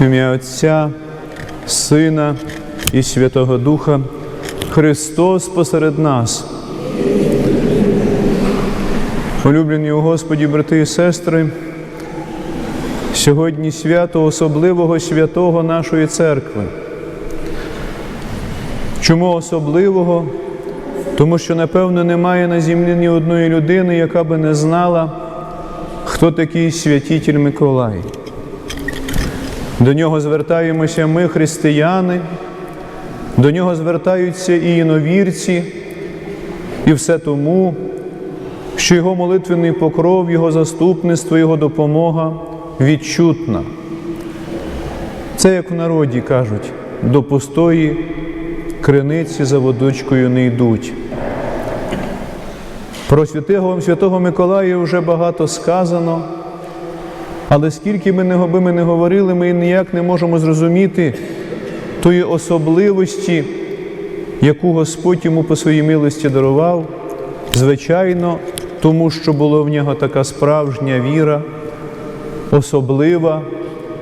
В ім'я Отця, Сина і Святого Духа, Христос посеред нас. Улюблені у Господі, брати і сестри, сьогодні свято особливого святого нашої церкви. Чому особливого? Тому що, напевно, немає на землі ні одної людини, яка би не знала, хто такий святитель Миколай. До нього звертаємося ми, християни, до нього звертаються і іновірці, і все тому, що його молитвений покров, його заступництво, його допомога відчутна. Це, як в народі кажуть, до пустої криниці за водичкою не йдуть. Про святого, святого Миколая вже багато сказано, але скільки ми не, би ми не говорили, ми ніяк не можемо зрозуміти тої особливості, яку Господь йому по своїй милості дарував, звичайно, тому що була в нього така справжня віра, особлива,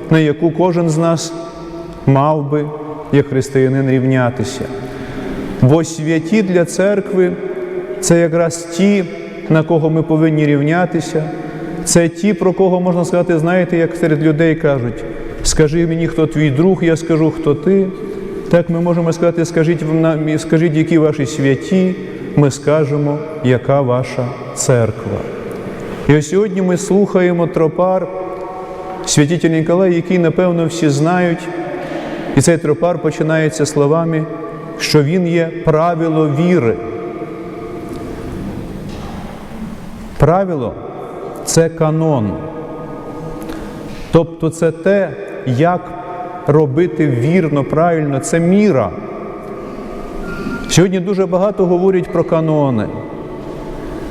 на яку кожен з нас мав би, як християнин, рівнятися. Бо святі для церкви це якраз ті, на кого ми повинні рівнятися. Це ті, про кого можна сказати, знаєте, як серед людей кажуть, скажи мені, хто твій друг, я скажу, хто ти. Так ми можемо сказати, скажіть, нам, скажіть, які ваші святі, ми скажемо, яка ваша церква. І ось сьогодні ми слухаємо тропар святителя Ніколая, який, напевно, всі знають. І цей тропар починається словами, що він є правило віри. Правило це канон. Тобто це те, як робити вірно, правильно, це міра. Сьогодні дуже багато говорять про канони.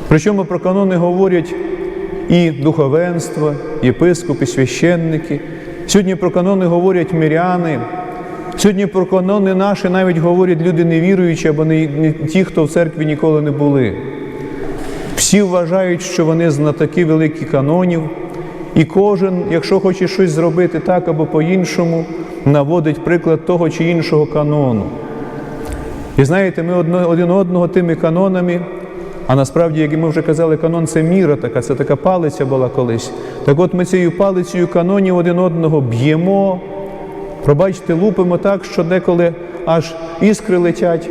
Причому про канони говорять і духовенство, єпископи, священники. Сьогодні про канони говорять миряни. Сьогодні про канони наші навіть говорять люди невіруючі або не ті, хто в церкві ніколи не були. Всі вважають, що вони знатоки великих канонів, і кожен, якщо хоче щось зробити так або по-іншому, наводить приклад того чи іншого канону. І знаєте, ми один одного тими канонами, а насправді, як ми вже казали, канон це міра така, це така палиця була колись. Так от ми цією палицею канонів один одного б'ємо, пробачте, лупимо так, що деколи аж іскри летять,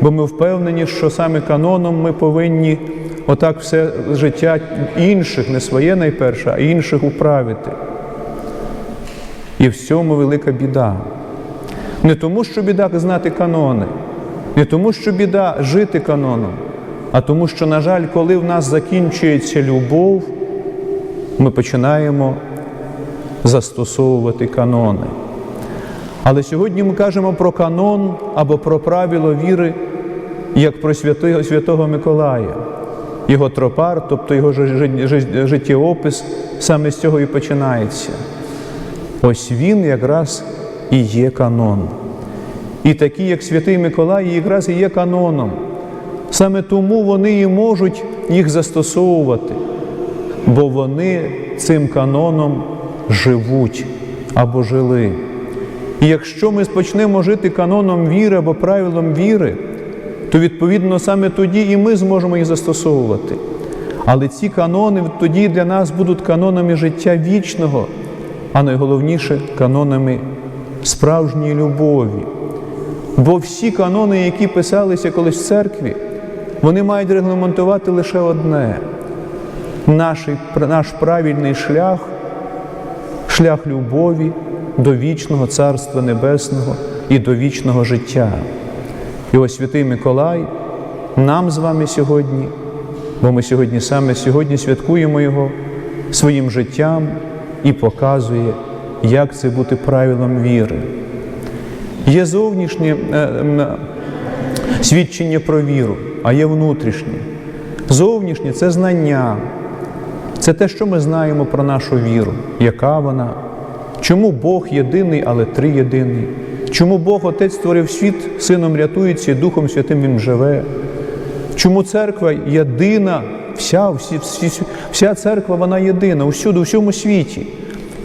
бо ми впевнені, що саме каноном ми повинні отак все життя інших, не своє найперше, а інших управити. І в цьому велика біда. Не тому, що біда знати канони, не тому, що біда жити каноном, а тому, що, на жаль, коли в нас закінчується любов, ми починаємо застосовувати канони. Але сьогодні ми кажемо про канон або про правило віри, як про святого, Миколая. Його тропар, тобто його життєопис, саме з цього і починається. Ось він якраз і є канон. І такі, як святий Миколай, якраз і є каноном. Саме тому вони і можуть їх застосовувати, бо вони цим каноном живуть або жили. І якщо ми почнемо жити каноном віри або правилом віри, то відповідно саме тоді і ми зможемо їх застосовувати. Але ці канони тоді для нас будуть канонами життя вічного, а найголовніше канонами справжньої любові. Бо всі канони, які писалися колись в церкві, вони мають регламентувати лише одне наш, наш правильний шлях, шлях любові до вічного Царства Небесного і до вічного життя. І ось святий Миколай нам з вами сьогодні, бо ми сьогодні саме сьогодні святкуємо Його своїм життям і показує, як це бути правилом віри. Є зовнішнє е, е, свідчення про віру, а є внутрішнє. Зовнішнє це знання, це те, що ми знаємо про нашу віру, яка вона, чому Бог єдиний, але три єдиний. Чому Бог Отець створив світ, Сином рятується і Духом Святим Він живе? Чому церква єдина, вся всі, всі, вся церква вона єдина, усюди, у всьому світі.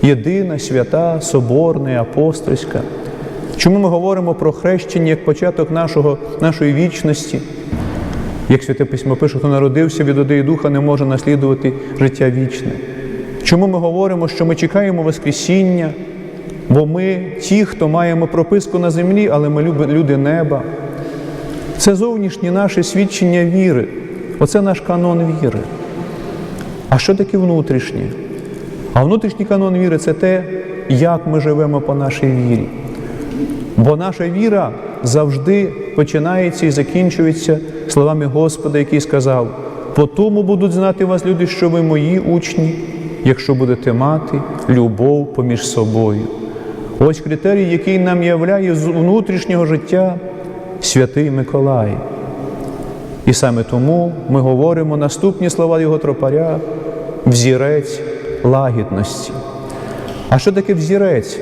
єдина, свята, соборна, апостольська. Чому ми говоримо про хрещення як початок нашого, нашої вічності? Як Святе Письмо пише, хто народився від і духа, не може наслідувати життя вічне. Чому ми говоримо, що ми чекаємо Воскресіння, бо ми ті, хто маємо прописку на землі, але ми люди неба. Це зовнішнє наше свідчення віри. Оце наш канон віри. А що таке внутрішнє? А внутрішній канон віри це те, як ми живемо по нашій вірі. Бо наша віра завжди починається і закінчується словами Господа, який сказав: по тому будуть знати вас люди, що ви мої учні, якщо будете мати любов поміж собою. Ось критерій, який нам являє з внутрішнього життя святий Миколай. І саме тому ми говоримо наступні слова його тропаря взірець лагідності. А що таке взірець?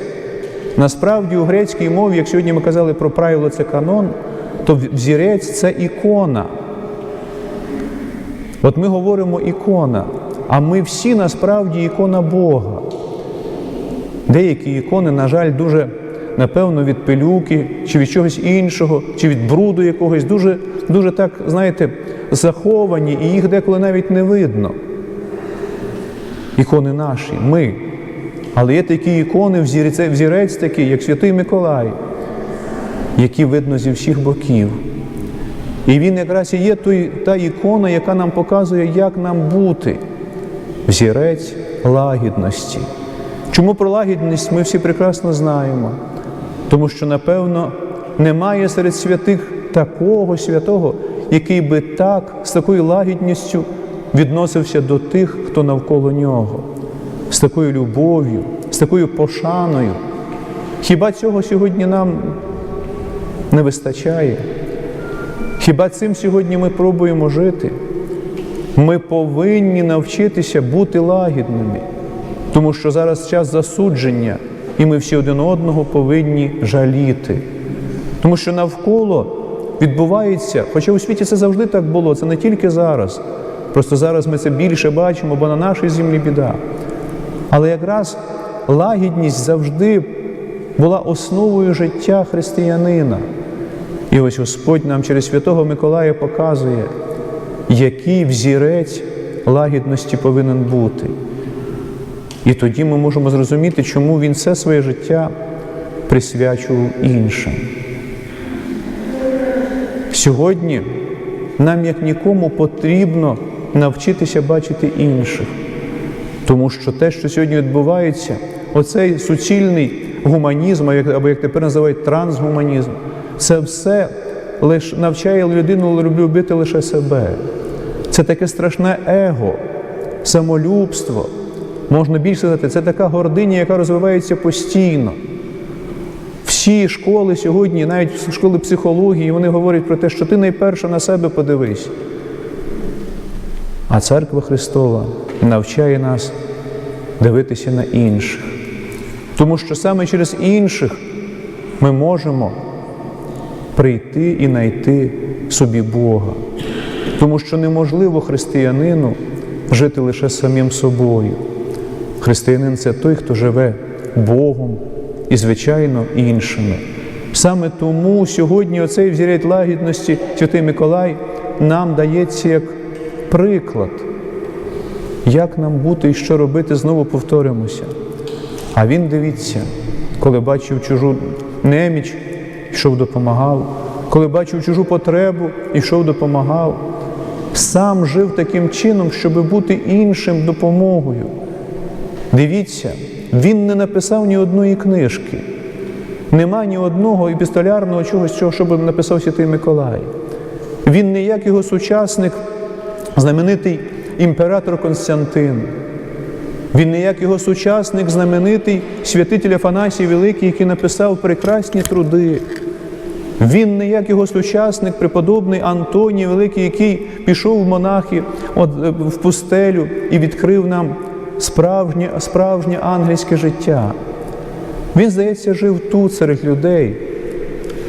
Насправді у грецькій мові, як сьогодні ми казали про правило це канон, то взірець це ікона. От ми говоримо ікона, а ми всі насправді ікона Бога. Деякі ікони, на жаль, дуже, напевно, від пилюки, чи від чогось іншого, чи від бруду якогось, дуже, дуже так, знаєте, заховані, і їх деколи навіть не видно. Ікони наші, ми. Але є такі ікони, взірець, взірець такий, як Святий Миколай, які видно зі всіх боків. І він якраз і є той, та ікона, яка нам показує, як нам бути. Взірець лагідності. Чому про лагідність ми всі прекрасно знаємо? Тому що, напевно, немає серед святих такого святого, який би так, з такою лагідністю відносився до тих, хто навколо нього, з такою любов'ю, з такою пошаною. Хіба цього сьогодні нам не вистачає? Хіба цим сьогодні ми пробуємо жити? Ми повинні навчитися бути лагідними, тому що зараз час засудження, і ми всі один одного повинні жаліти. Тому що навколо відбувається, хоча у світі це завжди так було, це не тільки зараз. Просто зараз ми це більше бачимо, бо на нашій землі біда. Але якраз лагідність завжди була основою життя християнина. І ось Господь нам через Святого Миколая показує, який взірець лагідності повинен бути. І тоді ми можемо зрозуміти, чому він все своє життя присвячував іншим. Сьогодні нам, як нікому, потрібно навчитися бачити інших. Тому що те, що сьогодні відбувається, оцей суцільний гуманізм, або як тепер називають трансгуманізм, це все лише навчає людину любити лише себе. Це таке страшне его, самолюбство. Можна більше сказати, це така гординя, яка розвивається постійно. Всі школи сьогодні, навіть школи психології, вони говорять про те, що ти найперше на себе подивись. А церква Христова навчає нас дивитися на інших. Тому що саме через інших ми можемо прийти і знайти собі Бога. Тому що неможливо християнину жити лише самим собою. Християнин це той, хто живе Богом і, звичайно, іншими. Саме тому сьогодні оцей взірець лагідності Святий Миколай нам дається як приклад, як нам бути і що робити, знову повторимося. А він дивіться, коли бачив чужу неміч, йшов допомагав, коли бачив чужу потребу, йшов допомагав. Сам жив таким чином, щоб бути іншим допомогою. Дивіться, він не написав ні одної книжки, нема ні одного епістолярного чогось, чого, щоб написав Святий Миколай. Він не як його сучасник, знаменитий імператор Константин. Він не як його сучасник, знаменитий святитель Афанасій Великий, який написав прекрасні труди. Він не як його сучасник, преподобний Антоній Великий, який пішов в монахи от, в пустелю і відкрив нам справжнє, справжнє ангельське життя. Він, здається, жив тут серед людей,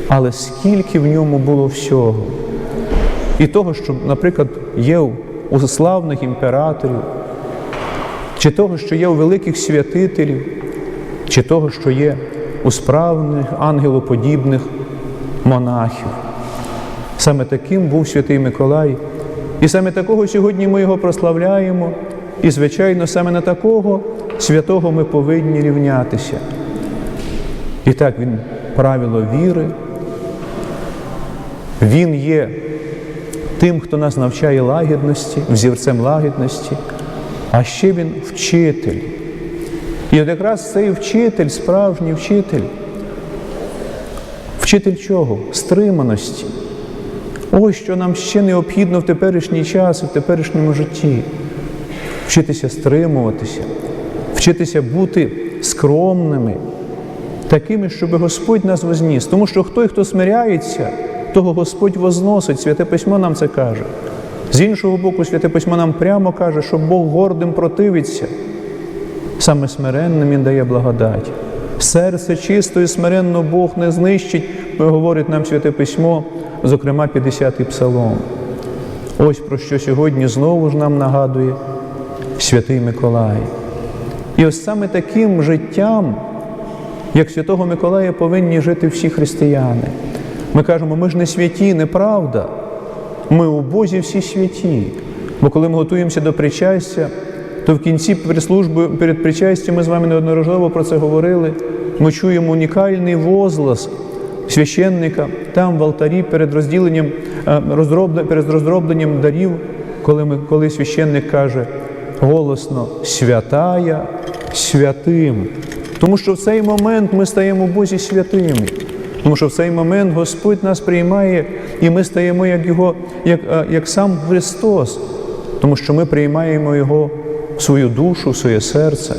але скільки в ньому було всього. І того, що, наприклад, є у славних імператорів, чи того, що є у великих святителів, чи того, що є у справних ангелоподібних монахів. Саме таким був святий Миколай. І саме такого сьогодні ми його прославляємо. І, звичайно, саме на такого святого ми повинні рівнятися. І так він правило віри. Він є тим, хто нас навчає лагідності, взірцем лагідності, а ще він вчитель. І от якраз цей вчитель, справжній вчитель, вчитель чого? Стриманості. Ось що нам ще необхідно в теперішній час, в теперішньому житті. Вчитися стримуватися, вчитися бути скромними, такими, щоб Господь нас возніс. Тому що той, хто смиряється, того Господь возносить. Святе письмо нам це каже. З іншого боку, святе письмо нам прямо каже, що Бог гордим противиться. Саме смиренним Він дає благодать. Серце чисто і смиренно Бог не знищить, говорить нам Святе Письмо, зокрема 50-й псалом. Ось про що сьогодні знову ж нам нагадує Святий Миколай. І ось саме таким життям, як Святого Миколая, повинні жити всі християни. Ми кажемо, ми ж не святі, неправда. Ми у Бозі всі святі. Бо коли ми готуємося до причастя, то в кінці службою, перед причастям ми з вами неодноразово про це говорили. Ми чуємо унікальний возглас священника там в алтарі перед розділенням, е, перед роздробленням дарів, коли, ми, коли священник каже голосно святая святим. Тому що в цей момент ми стаємо Бозі святими. Тому що в цей момент Господь нас приймає, і ми стаємо як Його, як, е, як сам Христос, тому що ми приймаємо Його в свою душу, в своє серце.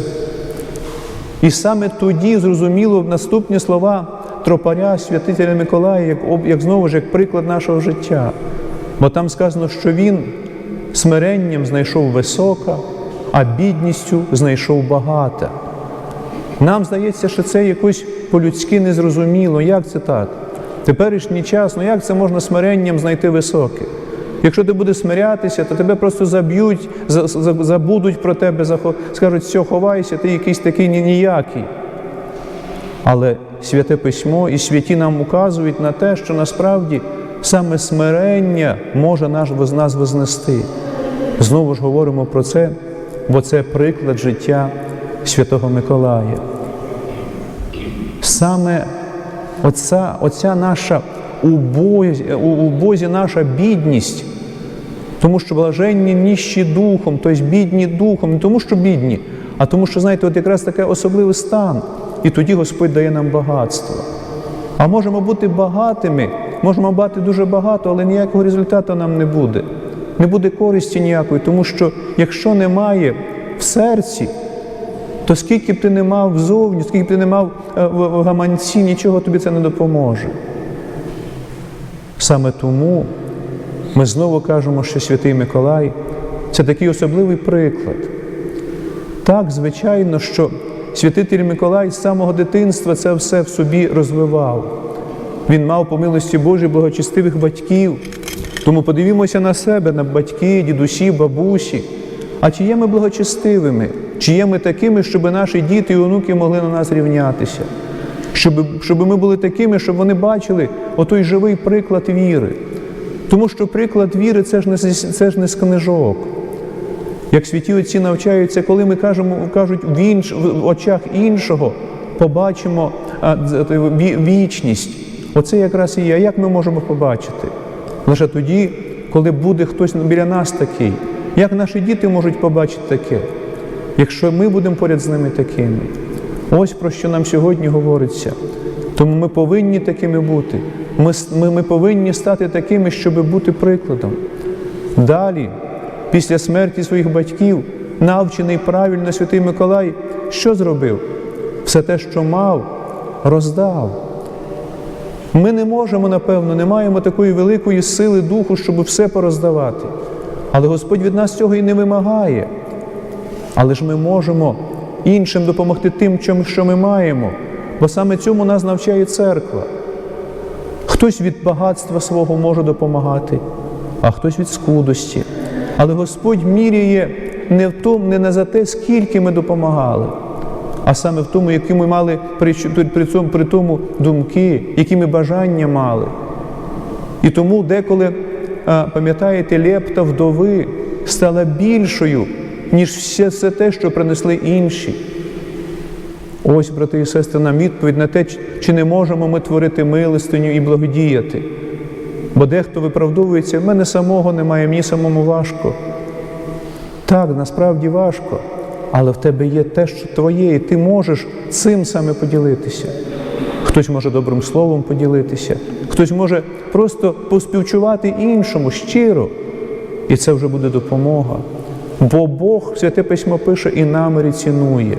І саме тоді зрозуміло наступні слова тропаря святителя Миколая, як, як знову ж як приклад нашого життя. Бо там сказано, що він смиренням знайшов висока, а бідністю знайшов багата. Нам здається, що це якось по-людськи незрозуміло. Як це так? Теперішній час, ну як це можна смиренням знайти високе? Якщо ти будеш смирятися, то тебе просто заб'ють, за- за- забудуть про тебе, скажуть, все, ховайся, ти якийсь такий ніякий. Але святе письмо і святі нам указують на те, що насправді саме смирення може нас вознести. Знову ж говоримо про це, бо це приклад життя Святого Миколая. Саме оця, оця наша убозі, наша бідність, тому що блаженні ніщі духом, тобто бідні духом, не тому, що бідні, а тому, що, знаєте, от якраз такий особливий стан. І тоді Господь дає нам багатство. А можемо бути багатими, можемо мати дуже багато, але ніякого результату нам не буде. Не буде користі ніякої, тому що якщо немає в серці, то скільки б ти не мав взовні, скільки б ти не мав е, в гаманці, нічого тобі це не допоможе. Саме тому ми знову кажемо, що Святий Миколай це такий особливий приклад. Так, звичайно, що святитель Миколай з самого дитинства це все в собі розвивав. Він мав по милості Божій благочестивих батьків. Тому подивімося на себе, на батьки, дідусі, бабусі. А чи є ми благочестивими? Чи є ми такими, щоб наші діти і онуки могли на нас рівнятися? Щоб, щоб ми були такими, щоб вони бачили отой живий приклад віри. Тому що приклад віри це ж не, це ж не з книжок. Як святі отці навчаються, коли ми кажемо, кажуть в, інш, в очах іншого, побачимо вічність. Оце якраз і є. А як ми можемо побачити? Лише тоді, коли буде хтось біля нас такий. Як наші діти можуть побачити таке, якщо ми будемо поряд з ними такими? Ось про що нам сьогодні говориться. Тому ми повинні такими бути. Ми, ми, ми повинні стати такими, щоб бути прикладом. Далі, після смерті своїх батьків, навчений правильно святий Миколай, що зробив? Все те, що мав, роздав. Ми не можемо, напевно, не маємо такої великої сили духу, щоб все пороздавати. Але Господь від нас цього і не вимагає. Але ж ми можемо іншим допомогти тим, що ми маємо, бо саме цьому нас навчає церква. Хтось від багатства свого може допомагати, а хтось від скудості. Але Господь міряє не в тому, не на за те, скільки ми допомагали, а саме в тому, які ми мали при, при, цьому, при тому думки, які ми бажання мали. І тому деколи, пам'ятаєте, лепта вдови стала більшою, ніж все, все те, що принесли інші. Ось, брати і сестри, нам відповідь на те, чи не можемо ми творити милостиню і благодіяти. Бо дехто виправдовується, в мене самого немає, мені самому важко. Так, насправді важко, але в тебе є те, що твоє, і ти можеш цим саме поділитися. Хтось може добрим словом поділитися, хтось може просто поспівчувати іншому щиро. І це вже буде допомога. Бо Бог, Святе Письмо пише, і намірі цінує.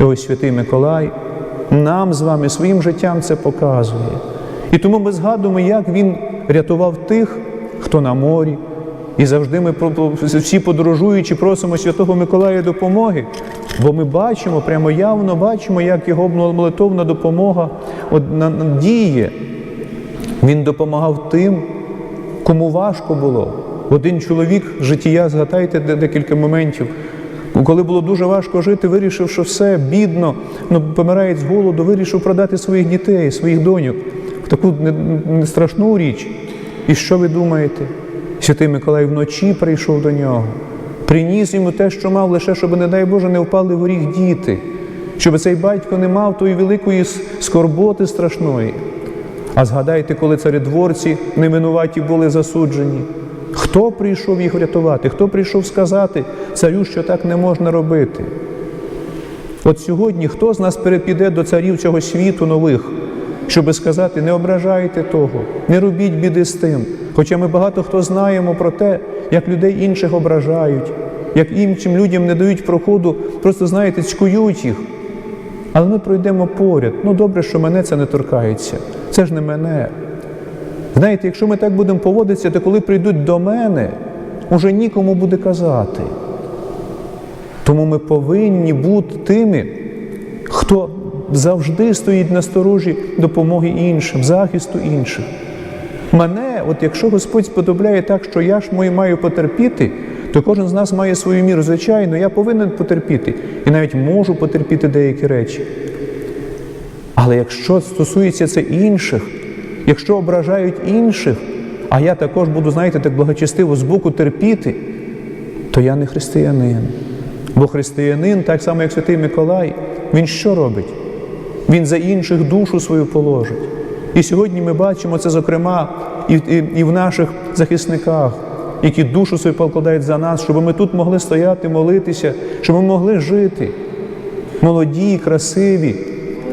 І ось Святий Миколай нам з вами своїм життям це показує. І тому ми згадуємо, як Він рятував тих, хто на морі. І завжди ми всі подорожуючи, просимо Святого Миколая допомоги, бо ми бачимо, прямо явно бачимо, як його молитовна допомога діє. Він допомагав тим, кому важко було. Один чоловік життя, згадайте декілька моментів, коли було дуже важко жити, вирішив, що все бідно, ну, помирає з голоду, вирішив продати своїх дітей, своїх доньок в таку страшну річ. І що ви думаєте? Святий Миколай вночі прийшов до нього, приніс йому те, що мав, лише щоб, не дай Боже, не впали в ріг діти, щоб цей батько не мав тої великої скорботи страшної. А згадайте, коли царедворці невинуваті були засуджені. Хто прийшов їх врятувати? Хто прийшов сказати царю, що так не можна робити? От сьогодні хто з нас перепіде до царів цього світу нових, щоб сказати, не ображайте того, не робіть біди з тим. Хоча ми багато хто знаємо про те, як людей інших ображають, як іншим людям не дають проходу, просто, знаєте, цькують їх. Але ми пройдемо поряд. Ну добре, що мене це не торкається. Це ж не мене. Знаєте, якщо ми так будемо поводитися, то коли прийдуть до мене, уже нікому буде казати. Тому ми повинні бути тими, хто завжди стоїть на сторожі допомоги іншим, захисту інших. Мене, от якщо Господь сподобляє так, що я ж мою маю потерпіти, то кожен з нас має свою міру. Звичайно, я повинен потерпіти і навіть можу потерпіти деякі речі. Але якщо стосується це інших, якщо ображають інших, а я також буду, знаєте, так благочестиво збоку терпіти, то я не християнин. Бо християнин, так само, як Святий Миколай, він що робить? Він за інших душу свою положить. І сьогодні ми бачимо це, зокрема, і, і, і в наших захисниках, які душу свою покладають за нас, щоб ми тут могли стояти, молитися, щоб ми могли жити. Молоді, красиві.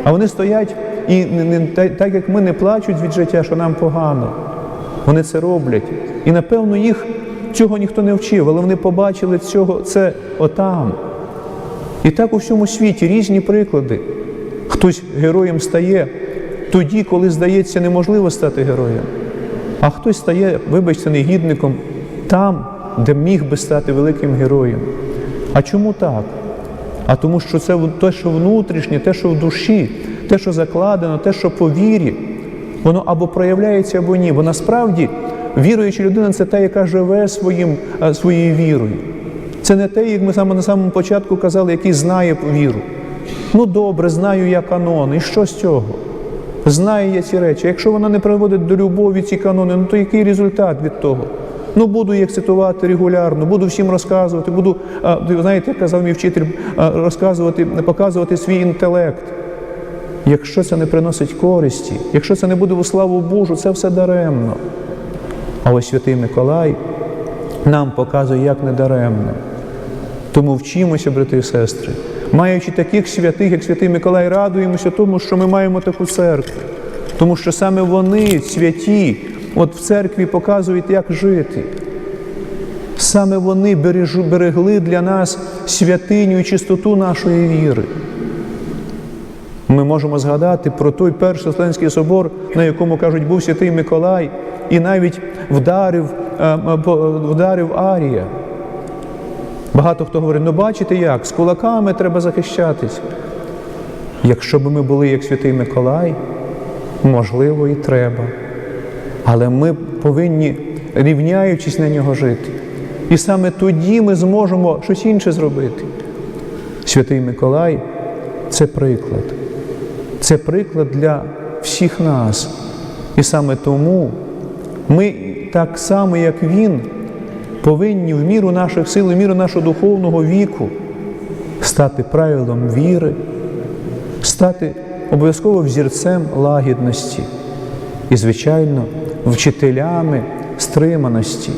А вони стоять і не, не, так як ми не плачуть від життя, що нам погано. Вони це роблять. І напевно їх цього ніхто не вчив, але вони побачили цього, це отам. І так у всьому світі різні приклади. Хтось героєм стає тоді, коли здається, неможливо стати героєм. А хтось стає, вибачте, негідником там, де міг би стати великим героєм. А чому так? А тому, що це те, що внутрішнє, те, що в душі, те, що закладено, те, що по вірі, воно або проявляється, або ні. Бо насправді віруюча людина це та, яка живе своїм, своєю вірою. Це не те, як ми саме на самому початку казали, який знає віру. Ну добре, знаю я канон, і що з цього? Знаю я ці речі. Якщо вона не приводить до любові ці канони, ну то який результат від того? Ну, буду їх цитувати регулярно, буду всім розказувати, буду, знаєте, як казав мій вчитель, розказувати, показувати свій інтелект. Якщо це не приносить користі, якщо це не буде у славу Божу, це все даремно. А ось Святий Миколай нам показує, як не даремно. Тому вчимося, брати і сестри. Маючи таких святих, як Святий Миколай, радуємося тому, що ми маємо таку церкву. Тому що саме вони, святі, от в церкві показують, як жити. Саме вони берегли для нас святиню і чистоту нашої віри. Ми можемо згадати про той перший Вселенський собор, на якому кажуть, був святий Миколай, і навіть вдарив, вдарив Арія. Багато хто говорить, ну бачите як, з кулаками треба захищатись. Якщо б ми були як святий Миколай, можливо, і треба. Але ми повинні, рівняючись на нього, жити. І саме тоді ми зможемо щось інше зробити. Святий Миколай це приклад. Це приклад для всіх нас. І саме тому ми так само, як Він, повинні в міру наших сил, в міру нашого духовного віку стати правилом віри, стати обов'язково взірцем лагідності і, звичайно, вчителями стриманості.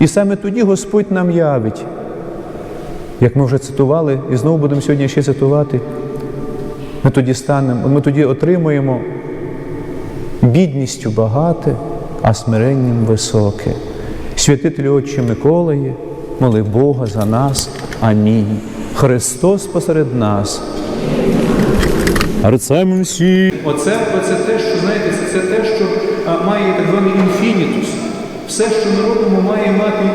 І саме тоді Господь нам явить, як ми вже цитували, і знову будемо сьогодні ще цитувати, ми тоді станемо, ми тоді отримуємо бідністю багате, а смиренням високе. Святителю Отче Миколає, моли Бога за нас. Амінь. Христос посеред нас. Арцем всі. Оце, оце те, що знаєте, це, те, що а, має так званий інфінітус. Все, що ми робимо, має мати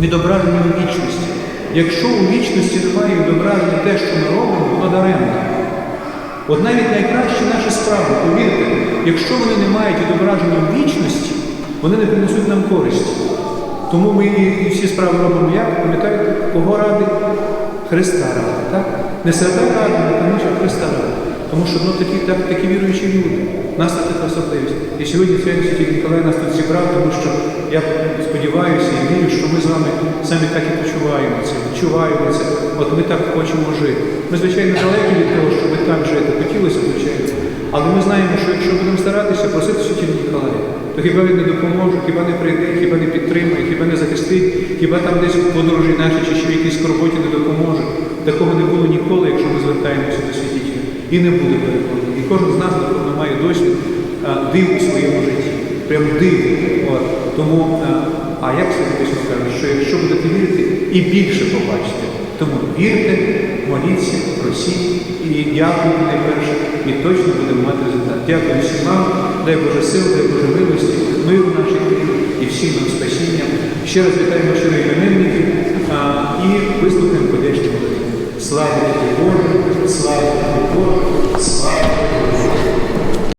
відображення у вічності. Якщо у вічності немає відображення те, що ми робимо, воно даремно. От навіть найкращі наші справи, повірте, якщо вони не мають відображення в вічності, вони не принесуть нам користі. Тому ми і всі справи робимо як? Пам'ятаєте, кого ради? Христа ради. Так? Не себе ради, не тому, що Христа ради. Тому що ну, такі, так, такі віруючі люди. Нас це така особливість. І сьогодні Святий Святий Ніколай нас тут зібрав, тому що я сподіваюся і вірю, що ми з вами самі так і почуваємо це, відчуваємо це. От ми так хочемо жити. Ми, звичайно, далекі від того, щоб так жити. Хотілося, звичайно. Але ми знаємо, що якщо будемо старатися просити Святого Ніколая, то хіба він не допоможе, хіба не прийде, хіба не підтримає, хіба не захистить, хіба там десь подорожі наші чи ще в якійсь скорботі не допоможе. Такого не було ніколи, якщо ми звертаємося до святителя. І не буде переконаний. І кожен з нас, напевно, має досвід див у своєму житті. Прям див. Тому, а, як Святий Письмо каже, що якщо будете вірити, і більше побачите. Тому вірте, моліться, просіть і дякуйте найперше, і точно будемо мати результат. Дякую всім вам, дай Боже сил, дай Боже милості, миру нашій країні і всім нам спасіння. Ще раз вітаємо щиро іменинників і вислухаємо подячні молитви. Слава Богу, слава Богу, слава Боже,